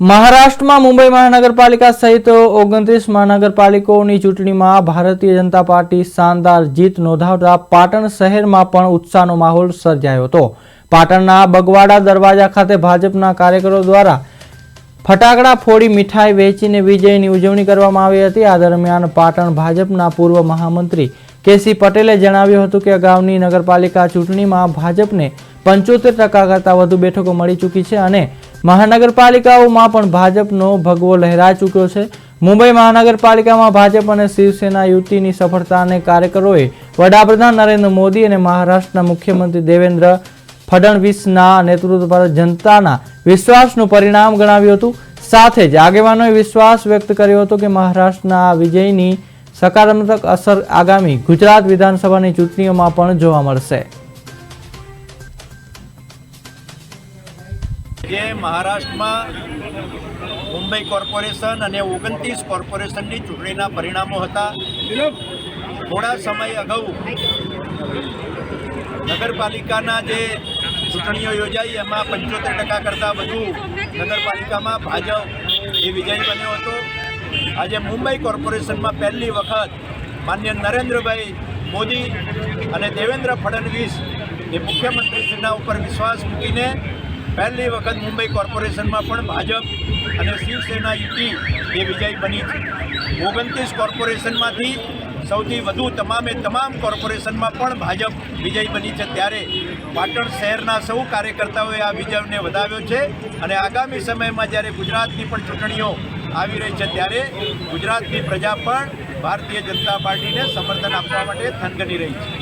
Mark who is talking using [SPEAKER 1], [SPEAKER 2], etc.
[SPEAKER 1] મહારાષ્ટ્રમાં મુંબઈ મહાનગરપાલિકા સહિત ઓગણત્રીસ મહાનગરપાલિકાઓની ચૂંટણીમાં ભારતીય જનતા પાર્ટી શાનદાર જીત નોંધાવતા પાટણ શહેરમાં પણ ઉત્સાહનો માહોલ સર્જાયો હતો. પાટણના બગવાડા દરવાજા ખાતે ભાજપના કાર્યકરો દ્વારા ફટાકડા ફોડી મીઠાઈ વેચીને વિજયની ઉજવણી કરવામાં આવી હતી. આ દરમિયાન પાટણ ભાજપના પૂર્વ મહામંત્રી કેસી પટેલે જણાવ્યું હતું કે અગાઉની નગરપાલિકા ચૂંટણીમાં ભાજપને પંચોતેર ટકા કરતાં વધુ બેઠકો મળી ચૂકી છે અને મહાનગરપાલિકાઓમાં પણ ભાજપનો ભગવો લહેરાઈ ચૂક્યો છે. મુંબઈ મહાનગરપાલિકામાં ભાજપ અને શિવસેના યુતિની સફળતાને કાર્યકરોએ વડાપ્રધાન નરેન્દ્ર મોદી અને મહારાષ્ટ્રના મુખ્યમંત્રી દેવેન્દ્ર ફડણવીસના નેતૃત્વ પર જનતાના વિશ્વાસનું પરિણામ ગણાવ્યું હતું. સાથે જ આગેવાનોએ વિશ્વાસ વ્યક્ત કર્યો હતો કે મહારાષ્ટ્રના વિજયની સકારાત્મક અસર આગામી ગુજરાત વિધાનસભાની ચૂંટણીઓમાં પણ જોવા મળશે.
[SPEAKER 2] જે મહારાષ્ટ્રમાં મુંબઈ કોર્પોરેશન અને ઓગણત્રીસ કોર્પોરેશનની ચૂંટણીના પરિણામો હતા. થોડા સમય અગાઉ નગરપાલિકાના જે ચૂંટણીઓ યોજાઈ, એમાં પંચોતેર ટકા કરતાં વધુ નગરપાલિકામાં ભાજપ એ વિજય બન્યો હતો. આજે મુંબઈ કોર્પોરેશનમાં પહેલી વખત માન્ય નરેન્દ્રભાઈ મોદી અને દેવેન્દ્ર ફડણવીસ એ મુખ્યમંત્રીશ્રીના ઉપર વિશ્વાસ મૂકીને પહેલી વખત મુંબઈ કોર્પોરેશનમાં પણ ભાજપ અને શિવસેના યુતિ એ વિજય બની છે. ઓગણત્રીસ કોર્પોરેશનમાંથી સૌથી વધુ તમામે તમામ કોર્પોરેશનમાં પણ ભાજપ વિજય બની છે. ત્યારે પાટણ શહેરના સૌ કાર્યકર્તાઓએ આ વિજયને વધાવ્યો છે અને આગામી સમયમાં જ્યારે ગુજરાતની પણ ચૂંટણીઓ આવી રહી છે, ત્યારે ગુજરાતની પ્રજા પણ ભારતીય જનતા પાર્ટીને સમર્થન આપવા માટે થનગની રહી છે.